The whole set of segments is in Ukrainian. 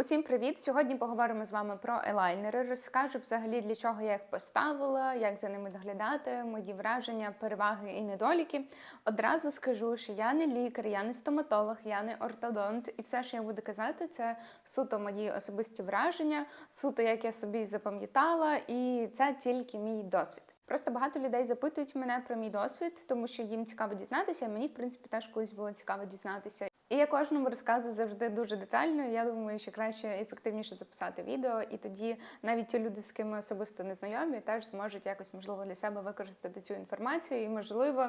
Усім привіт! Сьогодні поговоримо з вами про елайнери. Розкажу взагалі для чого я їх поставила, як за ними доглядати, мої враження, переваги і недоліки. Одразу скажу, що я не лікар, я не стоматолог, я не ортодонт, і все, що я буду казати, це суто мої особисті враження, суто як я собі запам'ятала, і це тільки мій досвід. Просто багато людей запитують мене про мій досвід, тому що їм цікаво дізнатися. Мені, в принципі, теж колись було цікаво дізнатися. І я кожному розказую завжди дуже детально. Я думаю, що краще ефективніше записати відео, і тоді навіть ті люди, з ким особисто не знайомі, теж зможуть якось можливо для себе використати цю інформацію. І можливо,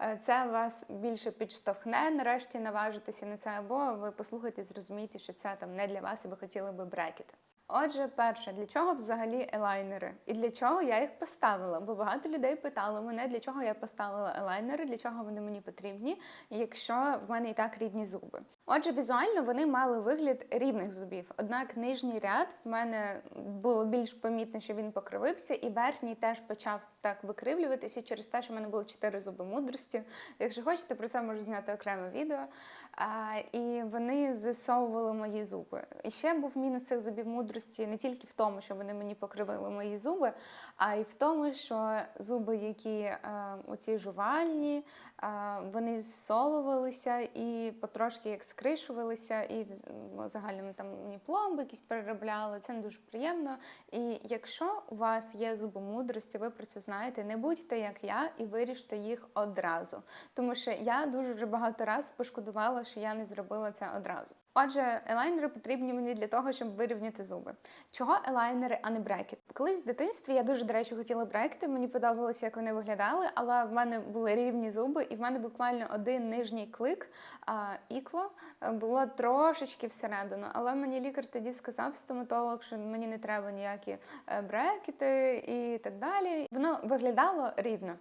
е, це вас більше підштовхне нарешті наважитися на це, або ви послухаєте, зрозумієте, що це там не для вас, і ви хотіли би брекети. Отже, перше, для чого взагалі елайнери? І для чого я їх поставила? Бо багато людей питали мене, для чого я поставила елайнери, для чого вони мені потрібні, якщо в мене і так рівні зуби. Отже, візуально вони мали вигляд рівних зубів. Однак нижній ряд в мене було більш помітно, що він покривився, і верхній теж почав так викривлюватися через те, що в мене було чотири зуби мудрості. Якщо хочете, про це можу зняти окреме відео. А, І вони засовували мої зуби. І ще був мінус цих зубів мудрості не тільки в тому, що вони мені покривили мої зуби, а й в тому, що зуби, які а, оці жувальні, вони зсовувалися і потрошки як скришувалися, і в загальному там мені пломби якісь переробляли. Це не дуже приємно. І якщо у вас є зуби мудрості, ви про це знаєте, не будьте як я і виріште їх одразу. Тому що я дуже вже багато разів пошкодувала, що я не зробила це одразу. Отже, елайнери потрібні мені для того, щоб вирівняти зуби. Чого елайнери, а не брекет? Колись в дитинстві я дуже, до речі, хотіла брекети. Мені подобалося, як вони виглядали, але в мене були рівні зуби, і в мене буквально один нижній клик, а ікло було трошечки всередину. Але мені лікар тоді сказав, стоматолог, що мені не треба ніякі е, брекети і так далі. Воно виглядало рівно.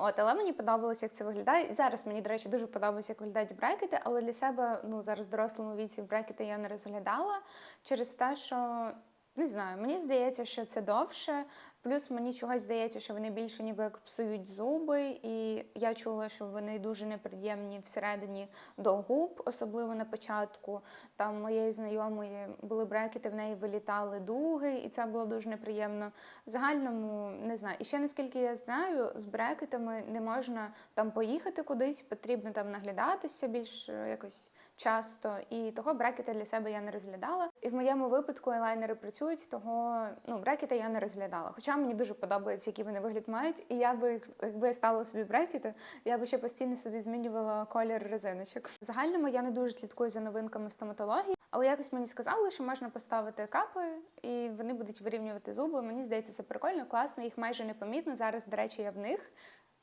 От, але мені подобалося, як це виглядає. І зараз мені, до речі, дуже подобається, як виглядають брекети, але для себе ну зараз в дорослому віці брекети я не розглядала через те, що не знаю, мені здається, що це довше. Плюс мені чогось здається, що вони більше ніби як псують зуби, і я чула, що вони дуже неприємні всередині до губ, особливо на початку. Там моєї знайомої були брекети, в неї вилітали дуги, і це було дуже неприємно. В загальному не знаю. І ще наскільки я знаю, з брекетами не можна там поїхати кудись, потрібно там наглядатися більш е, якось часто, і того брекети для себе я не розглядала. І в моєму випадку елайнери працюють, того ну брекети я не розглядала. Хоча мені дуже подобається, який вони вигляд мають. І я би, якби я собі брекети, я би ще постійно собі змінювала колір резиночок. В загальному я не дуже слідкую за новинками стоматології, але якось мені сказали, що можна поставити капи, і вони будуть вирівнювати зуби. Мені здається, це прикольно, класно, їх майже не помітно. Зараз, до речі, я в них.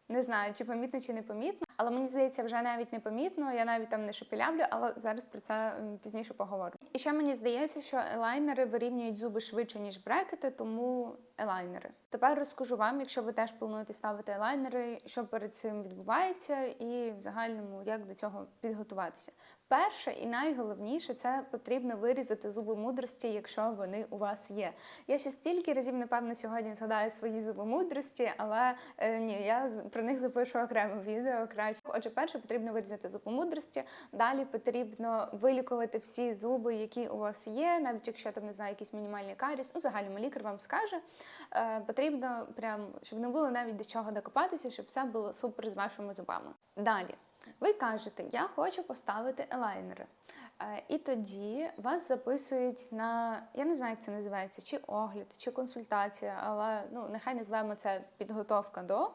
Не знаю, чи помітно, чи не помітно, але мені здається, вже навіть не помітно. Я навіть там не шепелявлю, але зараз про це пізніше поговорю. І ще мені здається, що елайнери вирівнюють зуби швидше, ніж брекети, тому елайнери. Тепер розкажу вам, якщо ви теж плануєте ставити елайнери, що перед цим відбувається, і в загальному як до цього підготуватися. Перше і найголовніше це потрібно вирізати зуби мудрості, якщо вони у вас є. Я ще стільки разів, напевно, сьогодні згадаю свої зуби мудрості, але е, ні, я про них запишу окреме відео краще. Отже, перше потрібно вирізати зуби мудрості. Далі потрібно вилікувати всі зуби, які у вас є, навіть якщо там не знаю, якийсь мінімальний каріс. Ну, загальному лікар вам скаже. Е, потрібно прям, щоб не було навіть до чого докопатися, щоб все було супер з вашими зубами. Далі. Ви кажете, я хочу поставити елайнери. Е, І тоді вас записують на, я не знаю, як це називається, чи огляд, чи консультація, але ну, нехай назвемо це підготовка до.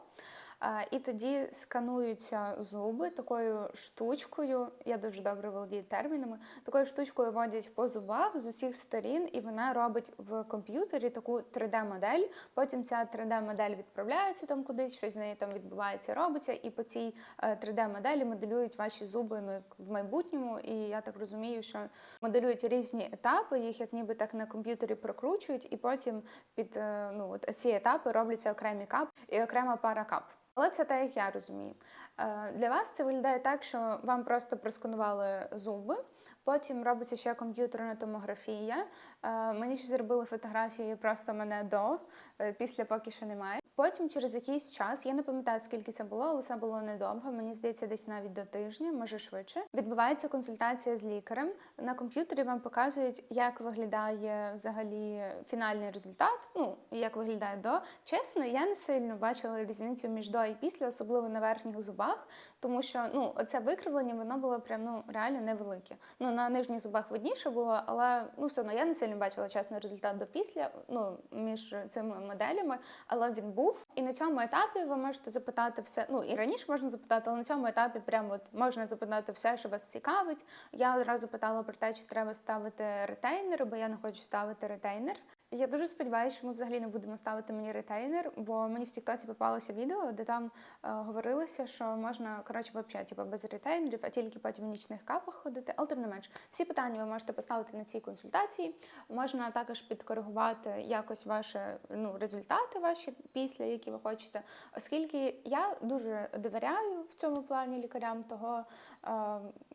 Е, І тоді скануються зуби такою штучкою, я дуже добре володію термінами, такою штучкою водять по зубах з усіх сторін, і вона робить в комп'ютері таку 3D-модель. Потім ця 3D-модель відправляється там кудись, щось з нею там відбувається, робиться, і по цій 3D-моделі моделюють ваші зуби ну, в майбутньому. І я так розумію, що моделюють різні етапи, їх як ніби так на комп'ютері прокручують, і потім під е, ну, ці етапи робляться окремі кап і окрема пара кап. Але це те, як я розумію. Е, Для вас це виглядає так, що вам просто просканували зуби, потім робиться ще комп'ютерна томографія. Е, Мені ще зробили фотографії просто мене до, е, після поки що немає. Потім, через якийсь час, я не пам'ятаю, скільки це було, але це було недовго. Мені здається, десь навіть до тижня, може швидше. Відбувається консультація з лікарем. На комп'ютері вам показують, як виглядає взагалі фінальний результат. Ну як виглядає до. Чесно, я не сильно бачила різницю між до і після, особливо на верхніх зубах, тому що ну це викривлення воно було прям ну реально невелике. Ну на нижніх зубах видніше було, але ну все одно я не сильно бачила чесний результат до після. Ну між цими моделями, але він був. І на цьому етапі ви можете запитати все. Ну і раніше можна запитати, але на цьому етапі прямо от можна запитати все, що вас цікавить. Я одразу питала про те, чи треба ставити ретейнер, бо я не хочу ставити ретейнер. Я дуже сподіваюся, що ми взагалі не будемо ставити мені ретейнер, бо мені в Тіктоці попалося відео, де там е, говорилося, що можна коротше взагалі, типу, без ретейнерів, а тільки потім в нічних капах ходити. Але тим не менш, всі питання ви можете поставити на цій консультації. Можна також підкоригувати якось ваші ну, результати ваші після, які ви хочете. Оскільки я дуже довіряю в цьому плані лікарям, того е,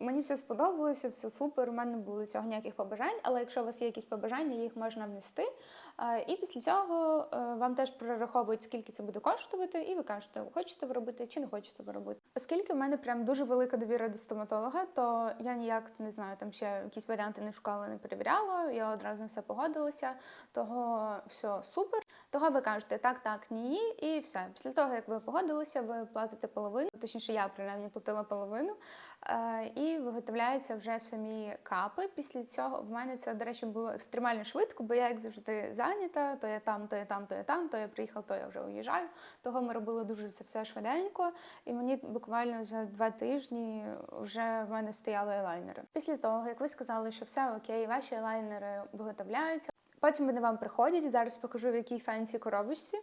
мені все сподобалося, все супер. У мене не було цього ніяких побажань. Але якщо у вас є якісь побажання, їх можна внести. І після цього е, вам теж прораховують, скільки це буде коштувати, і ви кажете, хочете ви робити чи не хочете ви робити. Оскільки в мене прям дуже велика довіра до стоматолога, то я ніяк не знаю, там ще якісь варіанти не шукала, не перевіряла. Я одразу все погодилася. Того все супер. Того ви кажете так, так, ні, і все. Після того, як ви погодилися, ви платите половину, точніше, я принаймні платила половину. Е, І виготовляються вже самі капи. Після цього в мене це, до речі, було екстремально швидко, бо я як завжди зайнята, то я там, то я там, то я там, то я приїхала, то я вже уїжджаю. Того ми робили дуже це все швиденько, і мені буквально за два тижні вже в мене стояли елайнери. Після того, як ви сказали, що все окей, ваші елайнери виготовляються. Потім вони вам приходять. Зараз покажу в якій фенсі коробочці.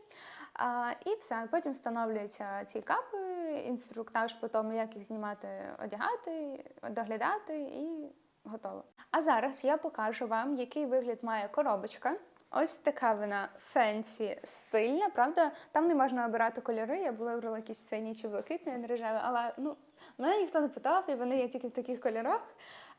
А, і все. Потім встановлюються ці капи, інструктаж по тому, як їх знімати, одягати, доглядати, і готово. А зараз я покажу вам, який вигляд має коробочка. Ось така вона фенсі стильна, правда? Там не можна обирати кольори. Я була вибрала якісь сині чи блакитні, не рожеві, але ну мене ніхто не питав, і вони є тільки в таких кольорах.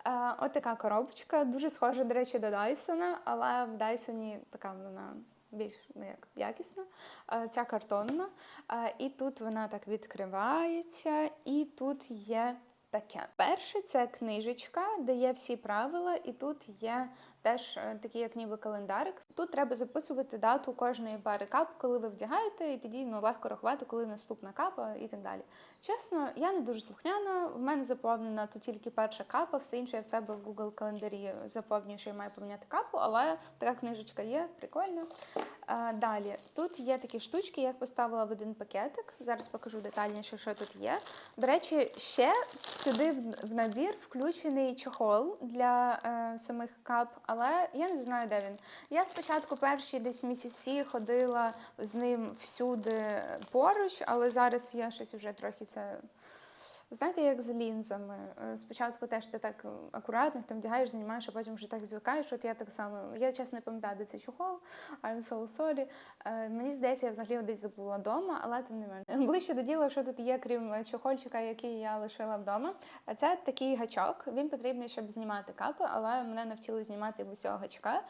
Е, От така коробочка, дуже схожа, до речі, до Дайсона, але в Дайсоні така вона більш ну, як якісна. Е, Ця картонна. Е, І тут вона так відкривається, і тут є таке. Перше це книжечка, де є всі правила, і тут є теж такі, такий, як ніби календарик. Тут треба записувати дату кожної пари кап, коли ви вдягаєте, і тоді ну, легко рахувати, коли наступна капа і так далі. Чесно, я не дуже слухняна. В мене заповнена тут тільки перша капа, все інше я в себе в Google календарі заповнюю, що я маю поміняти капу, але така книжечка є, прикольно. Далі тут є такі штучки, я їх поставила в один пакетик. Зараз покажу детальніше, що тут є. До речі, ще сюди в набір включений чохол для е, самих кап, але я не знаю, де він. Я спочатку перші десь місяці ходила з ним всюди поруч, але зараз я щось вже трохи це. Знаєте, як з лінзами. Е, Спочатку теж ти так акуратно там вдягаєш, знімаєш, а потім вже так звикаєш. От я так само. Я чесно не пам'ятаю, де цей чохол. I'm so sorry. Е, Мені здається, я взагалі десь забула вдома, але тим не менше. Ближче до діла, що тут є, крім чохольчика, який я лишила вдома. А Це такий гачок. Він потрібний, щоб знімати капи, але мене навчили знімати без цього гачка.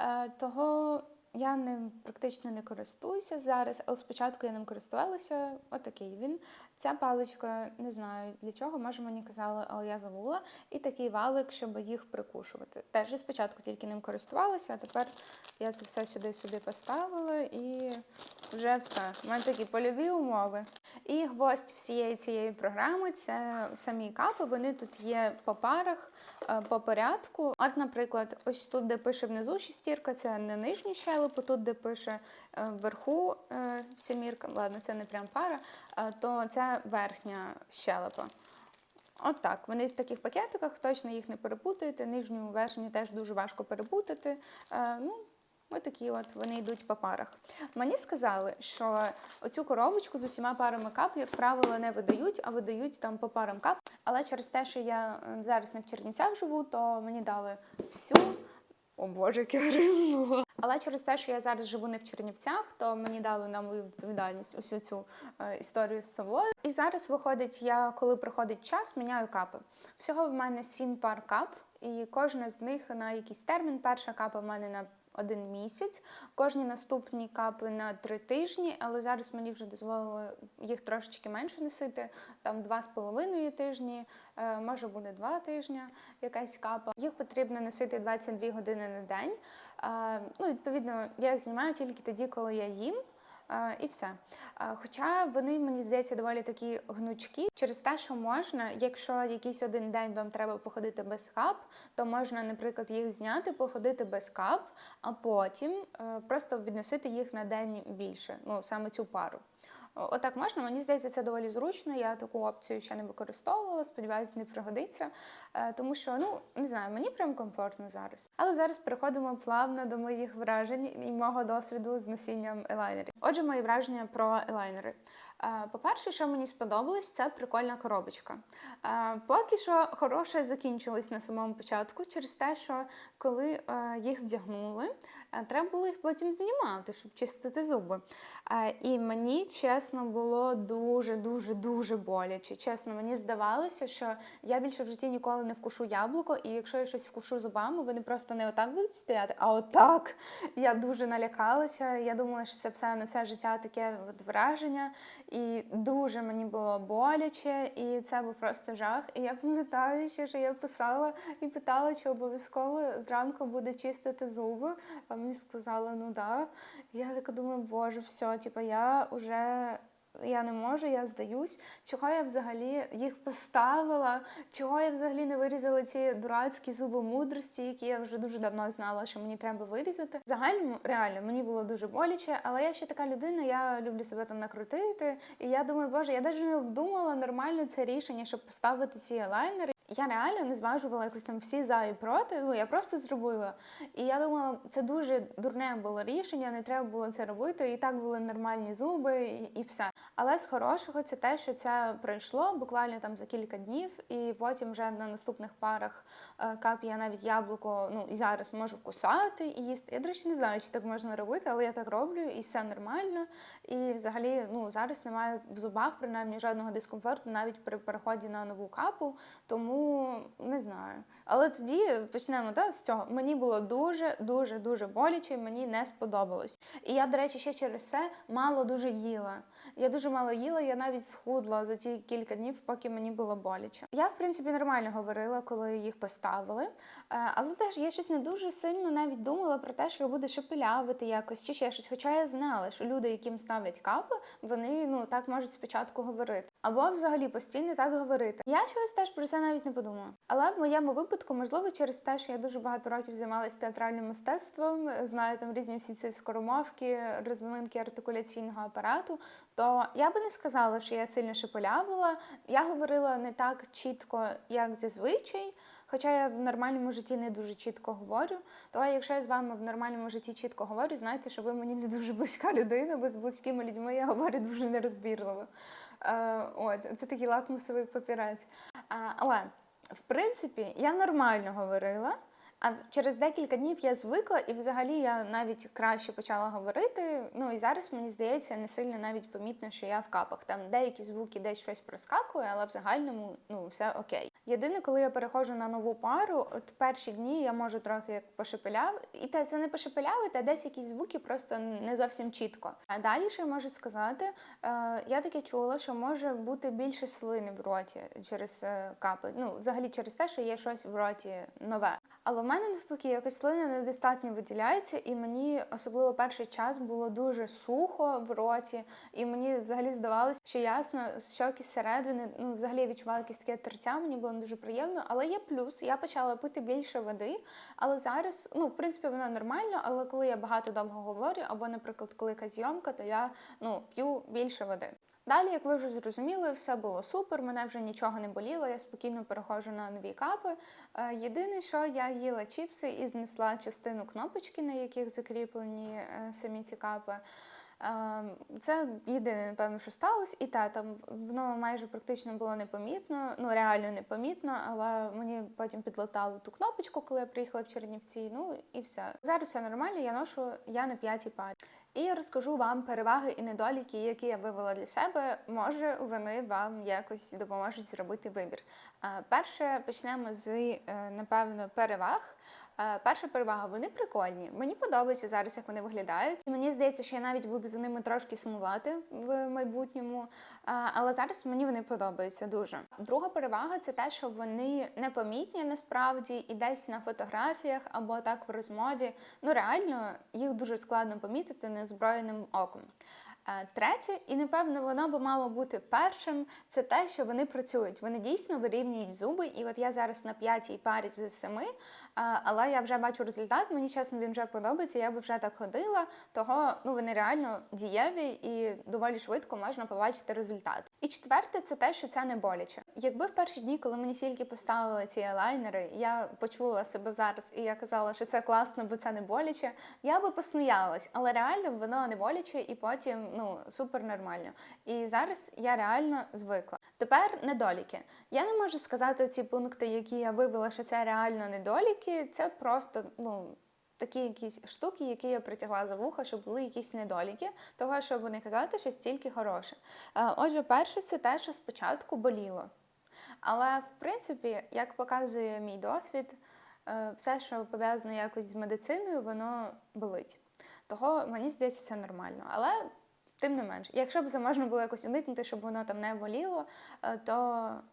Е, Того я ним практично не користуюся зараз, але спочатку я ним користувалася. Отакий він. Ця паличка, не знаю для чого, може мені казали, але я забула. І такий валик, щоб їх прикушувати. Теж я спочатку тільки ним користувалася, а тепер я це все сюди собі поставила і вже все. У мене такі польові умови. І гвоздь всієї цієї програми це самі капи. Вони тут є по парах. Е, По порядку. От, наприклад, ось тут, де пише внизу шістірка, це не нижній щелепу, тут, де пише е, вверху е, сімірка, ладно, це не прям пара, то це верхня щелепа. От так. Вони в таких пакетиках, точно їх не перепутаєте. Нижню, верхню теж дуже важко перепутати. Ну, Отакі от вони йдуть по парах. Мені сказали, що оцю коробочку з усіма парами кап, як правило, не видають, а видають там по парам кап. Але через те, що я зараз не в Чернівцях живу, то мені дали всю. О Боже, яке грим. Але через те, що я зараз живу не в Чернівцях, то мені дали на мою відповідальність усю цю е, історію з собою. І зараз виходить, я коли приходить час, міняю капи. Всього в мене сім пар кап. і кожна з них на якийсь термін. Перша капа в мене на один місяць, кожні наступні капи на три тижні, але зараз мені вже дозволили їх трошечки менше носити, там два з половиною тижні, е, може буде два тижні якась капа. Їх потрібно носити 22 години на день. Е, Ну, відповідно, я їх знімаю тільки тоді, коли я їм. І все. Хоча вони, мені здається, доволі такі гнучкі. Через те, що можна, якщо якийсь один день вам треба походити без кап, то можна, наприклад, їх зняти, походити без кап, а потім е, просто відносити їх на день більше, ну саме цю пару. Отак можна, мені здається, це доволі зручно. Я таку опцію ще не використовувала, сподіваюся, не пригодиться. Е, Тому що, ну не знаю, мені прям комфортно зараз. Але зараз переходимо плавно до моїх вражень і мого досвіду з носінням елайнерів. Отже, мої враження про елайнери. Е, По-перше, що мені сподобалось, це прикольна коробочка. Е, Поки що хороше закінчилось на самому початку, через те, що коли е, їх вдягнули, треба було їх потім знімати, щоб чистити зуби. І мені чесно було дуже, дуже, дуже боляче. Чесно, мені здавалося, що я більше в житті ніколи не вкушу яблуко, і якщо я щось вкушу зубами, вони просто не отак будуть стояти, а отак. Я дуже налякалася. Я думала, що це все на все життя таке враження. І дуже мені було боляче, і це був просто жах. І я пам'ятаю ще, що я писала і питала, чи обов'язково зранку буде чистити зуби. А мені сказали, ну да. Я така думаю, боже, все, типу, я вже. Я не можу, я здаюсь. Чого я взагалі їх поставила? Чого я взагалі не вирізала ці дурацькі зуби мудрості, які я вже дуже давно знала, що мені треба вирізати. В загальному реально мені було дуже боляче, але я ще така людина, я люблю себе там накрутити. І я думаю, боже, я навіть не обдумала нормально це рішення, щоб поставити ці елайнери. Я реально не зважувала якось там всі за і проти. Ну я просто зробила. І я думала, це дуже дурне було рішення, не треба було це робити. І так були нормальні зуби, і, і все. Але з хорошого це те, що це пройшло буквально там за кілька днів, і потім вже на наступних парах е, кап я навіть яблуко, ну і зараз можу кусати і їсти. Я, до речі, не знаю, чи так можна робити, але я так роблю, і все нормально. І взагалі, ну зараз немає в зубах принаймні жодного дискомфорту, навіть при переході на нову капу. Тому не знаю. Але тоді почнемо да, з цього. Мені було дуже, дуже, дуже боляче, і мені не сподобалось. І я, до речі, ще через це мало дуже їла. Я дуже мало їла, я навіть схудла за ті кілька днів, поки мені було боляче. Я, в принципі, нормально говорила, коли їх поставили. Е, Але теж я щось не дуже сильно навіть думала про те, що я буду шепелявити якось чи ще щось. Хоча я знала, що люди, яким ставлять капи, вони ну так можуть спочатку говорити. Або взагалі постійно так говорити. Я щось теж про це навіть не подумала. Але в моєму випадку, можливо, через те, що я дуже багато років займалася театральним мистецтвом, знаю там різні всі ці скоромовки, розминки артикуляційного апарату, то я би не сказала, що я сильно шепелявила. Я говорила не так чітко, як зазвичай. Хоча я в нормальному житті не дуже чітко говорю, то якщо я з вами в нормальному житті чітко говорю, знайте, що ви мені не дуже близька людина, бо з близькими людьми я говорю дуже нерозбірливо. Е, от, це такий лакмусовий папірець. Але, в принципі, я нормально говорила. А через декілька днів я звикла, і взагалі я навіть краще почала говорити. Ну і зараз мені здається, не сильно навіть помітно, що я в капах. Там деякі звуки десь щось проскакує, але в загальному ну все окей. Єдине, коли я переходжу на нову пару, от перші дні я можу трохи як пошепеляв, і те це не пошепелявити, а десь якісь звуки просто не зовсім чітко. А далі ще можу сказати, е, я таке чула, що може бути більше слини в роті через е, капи. Ну, взагалі через те, що є щось в роті нове. Але в мене навпаки якось слина недостатньо виділяється, і мені особливо перший час було дуже сухо в роті, і мені взагалі здавалося, що ясно, щоки зсередини, ну взагалі я відчувала якесь таке тертя, мені було не дуже приємно. Але є плюс, я почала пити більше води. Але зараз, ну в принципі, воно нормально. Але коли я багато довго говорю, або, наприклад, коли якась зйомка, то я ну п'ю більше води. Далі, як ви вже зрозуміли, все було супер, мене вже нічого не боліло, я спокійно переходжу на нові капи. Е, Єдине, що я їла чіпси і знесла частину кнопочки, на яких закріплені е, самі ці капи. Е, Це єдине, напевно, що сталося. І та там воно майже практично було непомітно, ну реально непомітно, але мені потім підлатали ту кнопочку, коли я приїхала в Чернівці. Ну і все. Зараз все нормально, я ношу я на п'ятій парі. І розкажу вам переваги і недоліки, які я вивела для себе. Може, вони вам якось допоможуть зробити вибір. Перше почнемо з е, напевно переваг. Е, Перша перевага, вони прикольні. Мені подобається зараз, як вони виглядають. Мені здається, що я навіть буду за ними трошки сумувати в майбутньому. Е, Але зараз мені вони подобаються дуже. Друга перевага це те, що вони непомітні насправді і десь на фотографіях або так в розмові. Ну реально їх дуже складно помітити неозброєним оком. Е, Третє, і напевно воно би мало бути першим, це те, що вони працюють. Вони дійсно вирівнюють зуби. І от я зараз на п'ятій парі з семи, е, але я вже бачу результат. Мені чесно він вже подобається. Я би вже так ходила. Того ну вони реально дієві і доволі швидко можна побачити результат. І четверте, це те, що це не боляче. Якби в перші дні, коли мені тільки поставили ці елайнери, я почула себе зараз, і я казала, що це класно, бо це не боляче. Я би посміялась, але реально воно не боляче, і потім ну супер нормально. І зараз я реально звикла. Тепер недоліки. Я не можу сказати ці пункти, які я вивела, що це реально недоліки. Це просто ну. Такі якісь штуки, які я притягла за вуха, щоб були якісь недоліки, того, щоб не казати щось тільки хороше. Е, Отже, перше, це те, що спочатку боліло. Але в принципі, як показує мій досвід, е, все, що пов'язано якось з медициною, воно болить. Того мені здається, це нормально. Але тим не менш, якщо б це можна було якось уникнути, щоб воно там не боліло, е, то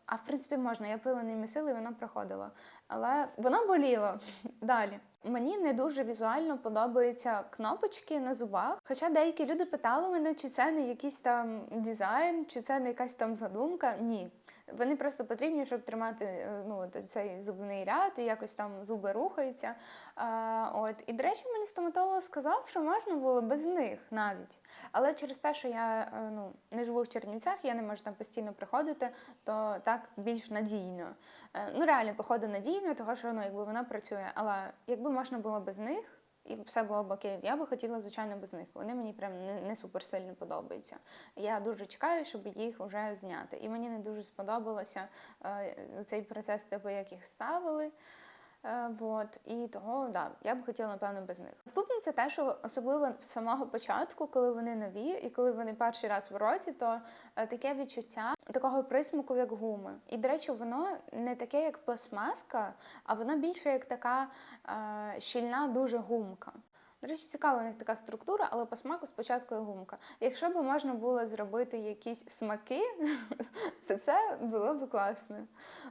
а в принципі можна. Я пила ними сили, і воно проходило. Але воно боліло далі. Мені не дуже візуально подобаються кнопочки на зубах. Хоча деякі люди питали мене, чи це не якийсь там дизайн, чи це не якась там задумка. Ні. Вони просто потрібні, щоб тримати е, ну, цей зубний ряд і якось там зуби рухаються. А, от. І, до речі, мені стоматолог сказав, що можна було без них навіть. Але через те, що я е, ну, не живу в Чернівцях, я не можу там постійно приходити, то так більш надійно. Е, Ну, реально, походу надійно, тому що ну, якби вона працює. Але якби можна було без них. І все було б окей. Я би хотіла, звичайно, без них. Вони мені прям не, не супер сильно подобаються. Я дуже чекаю, щоб їх вже зняти. І мені не дуже сподобалося е, цей процес, типу, як їх ставили. Е, вот. І того, да, я б хотіла, напевно, без них. Наступне це те, що особливо з самого початку, коли вони нові, і коли вони перший раз в роті, то е, таке відчуття такого присмаку, як гуми. І, до речі, воно не таке, як пластмаска, а воно більше як така е, щільна, дуже гумка. До речі, цікава у них така структура, але по смаку спочатку є гумка. Якщо б можна було зробити якісь смаки, то це було б класно.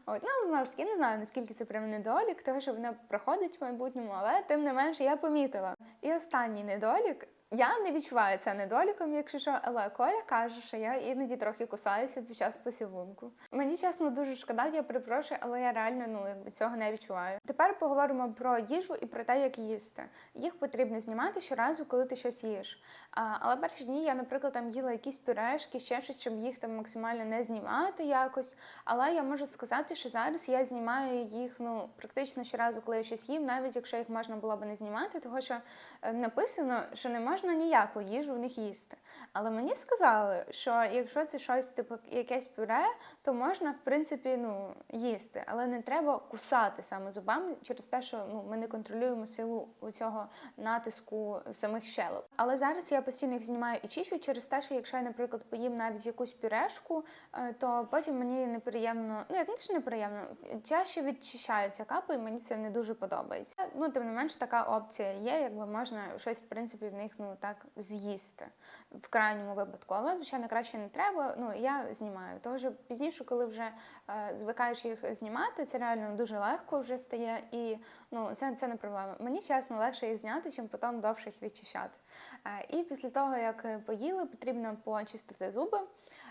От, ну, знову ж таки, не знаю, наскільки це прям недолік, того що вона проходить в майбутньому, але тим не менше я помітила. І останній недолік. Я не відчуваю це недоліком, якщо що, але Коля каже, що я іноді трохи кусаюся під час поцілунку. Мені чесно дуже шкода, я перепрошую, але я реально ну якби цього не відчуваю. Тепер поговоримо про їжу і про те, як їсти. Їх потрібно знімати щоразу, коли ти щось їш. А, але перші дні я, наприклад, там їла якісь пюрешки, ще щось, щоб їх там максимально не знімати якось. Але я можу сказати, що зараз я знімаю їх ну практично щоразу, коли я щось їм, навіть якщо їх можна було б не знімати, тому що е, написано, що не можна ніяку їжу в них їсти. Але мені сказали, що якщо це щось типу якесь пюре, то можна в принципі ну їсти, але не треба кусати саме зубами через те, що ну ми не контролюємо силу цього натиску самих щелеп. Але зараз я постійно їх знімаю і чищу через те, що якщо я, наприклад, поїм навіть якусь пюрешку, е, то потім мені неприємно, ну як не ж неприємно, чаще відчищаються капи, і мені це не дуже подобається. Ну тим не менш, така опція є, якби можна щось в принципі в них ну так з'їсти в крайньому випадку. Але звичайно краще не треба. Ну я знімаю. Що пізніше, коли вже е, звикаєш їх знімати, це реально дуже легко вже стає, і ну це, це не проблема. Мені чесно легше їх зняти, чим потім довше їх відчищати. Е, і після того, як е, поїли, потрібно почистити зуби,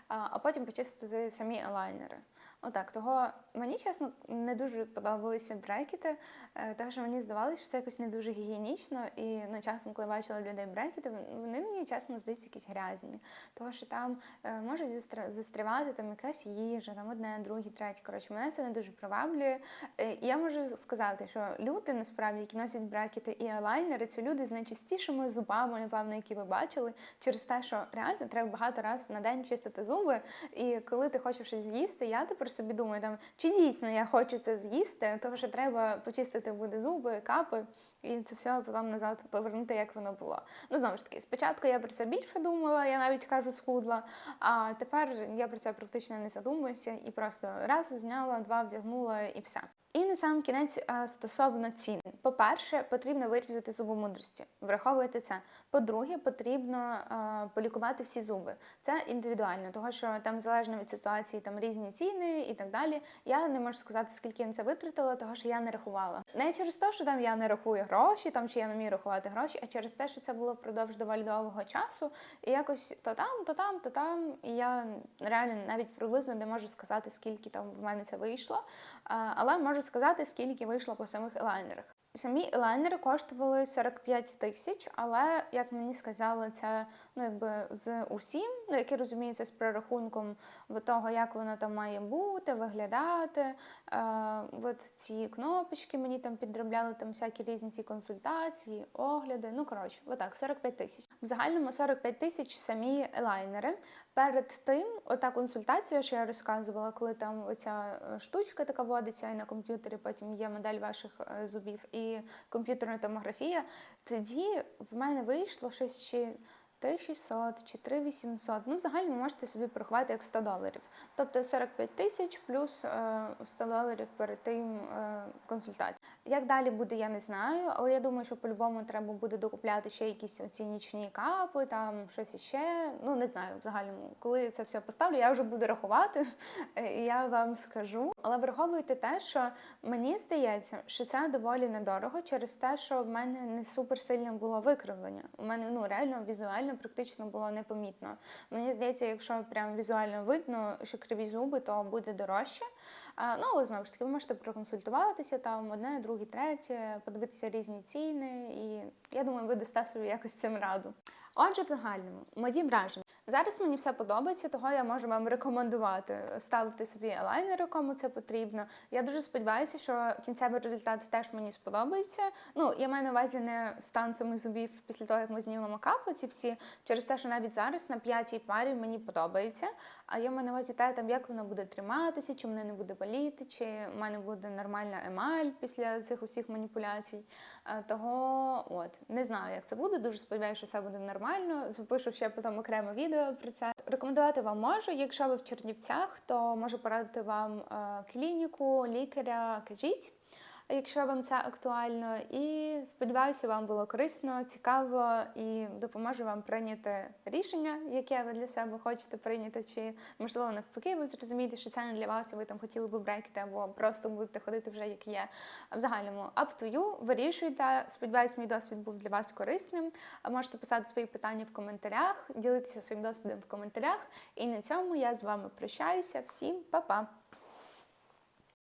а, а потім почистити самі елайнери. Отак, того мені чесно не дуже подобалися брекети, е, тому що мені здавалося, що це якось не дуже гігієнічно. І ну, часом, коли бачила людей брекети, вони мені чесно здаються якісь грязні. Тому що там е, може застрівати там якась їжа, там одне, друге, третє. Коротше, мене це не дуже приваблює. Е, я можу сказати, що люди насправді, які носять брекети і елайнери, це люди з найчастішими зубами, напевно, які ви бачили, через те, що реально треба багато разів на день чистити зуби. І коли ти хочеш щось з'їсти, я тепер собі думаю, там чи дійсно я хочу це з'їсти, тому що треба почистити буде зуби, капи. і це все потім назад повернути, як воно було. Ну знову ж таки, спочатку я про це більше думала, я навіть кажу, схудла. А тепер я про це практично не задумуюся і просто раз зняла, два вдягнула і все. І на сам кінець е, стосовно цін. По-перше, потрібно вирізати зуби мудрості. Враховуйте це. По-друге, потрібно е, полікувати всі зуби. Це індивідуально, тому що там залежно від ситуації там різні ціни і так далі. Я не можу сказати, скільки я це витратила, тому що я не рахувала. Не через те, що там я не рахую гроші, там чи я не вмію рахувати гроші, а через те, що це було впродовж доволі довгого часу. І якось то там, то там, то там. І я реально навіть приблизно не можу сказати, скільки там в мене це вийшло. А, але можу сказати, скільки вийшло по самих елайнерах. Самі елайнери коштували 45 тисяч, але як мені сказали, це ну якби з усім, ну які розуміються з прорахунком того, як воно там має бути, виглядати. Е, от ці кнопочки мені там підробляли, там всякі різні ці консультації, огляди. Ну коротше, отак, 45 тисяч. В загальному 45 тисяч самі елайнери. Перед тим, ота консультація, що я розказувала, коли там оця е, штучка така вводиться, і на комп'ютері потім є модель ваших е, зубів і комп'ютерна томографія, тоді в мене вийшло щось ще 3600 чи 3800. Ну, взагалі ви можете собі порахувати як 100 доларів. Тобто 45 тисяч плюс е, 100 доларів перед тим е, консультація. Як далі буде, я не знаю, але я думаю, що по-любому треба буде докупляти ще якісь оці нічні капи, там щось іще. Ну, не знаю, в загальному. Коли це все поставлю, я вже буду рахувати, е, і я вам скажу. Але враховуйте те, що мені здається, що це доволі недорого через те, що в мене не супер сильне було викривлення. У мене ну реально візуально практично було непомітно. Мені здається, якщо прям візуально видно, що криві зуби, то буде дорожче. Ну, але знову ж таки, ви можете проконсультуватися там одне, друге, третє, подивитися різні ціни, і я думаю, ви дасте собі якось цим раду. Отже, в загальному, мої враження. Зараз мені все подобається, того я можу вам рекомендувати ставити собі елайнери, кому це потрібно. Я дуже сподіваюся, що кінцевий результат теж мені сподобається. Ну, я маю на увазі не стан самих зубів після того, як ми знімемо капу, ці всі, через те, що навіть зараз на п'ятій парі мені подобається. А я маю увазі те, там, як воно буде триматися, чи мене не буде боліти, чи в мене буде нормальна емаль після цих усіх маніпуляцій. Е, Того от не знаю, як це буде. Дуже сподіваюся, що все буде нормально. Запишу ще потім окреме відео про це. Рекомендувати вам можу. Якщо ви в Чернівцях, то можу порадити вам е, клініку, лікаря. Кажіть. Якщо вам це актуально, і сподіваюся, вам було корисно, цікаво і допоможе вам прийняти рішення, яке ви для себе хочете прийняти, чи можливо навпаки, ви зрозумієте, що це не для вас, і ви там хотіли би брекети, або просто будете ходити вже як є. В загальному up to you, вирішуйте. Сподіваюсь, мій досвід був для вас корисним. Можете писати свої питання в коментарях, ділитися своїм досвідом в коментарях. І на цьому я з вами прощаюся. Всім па-па!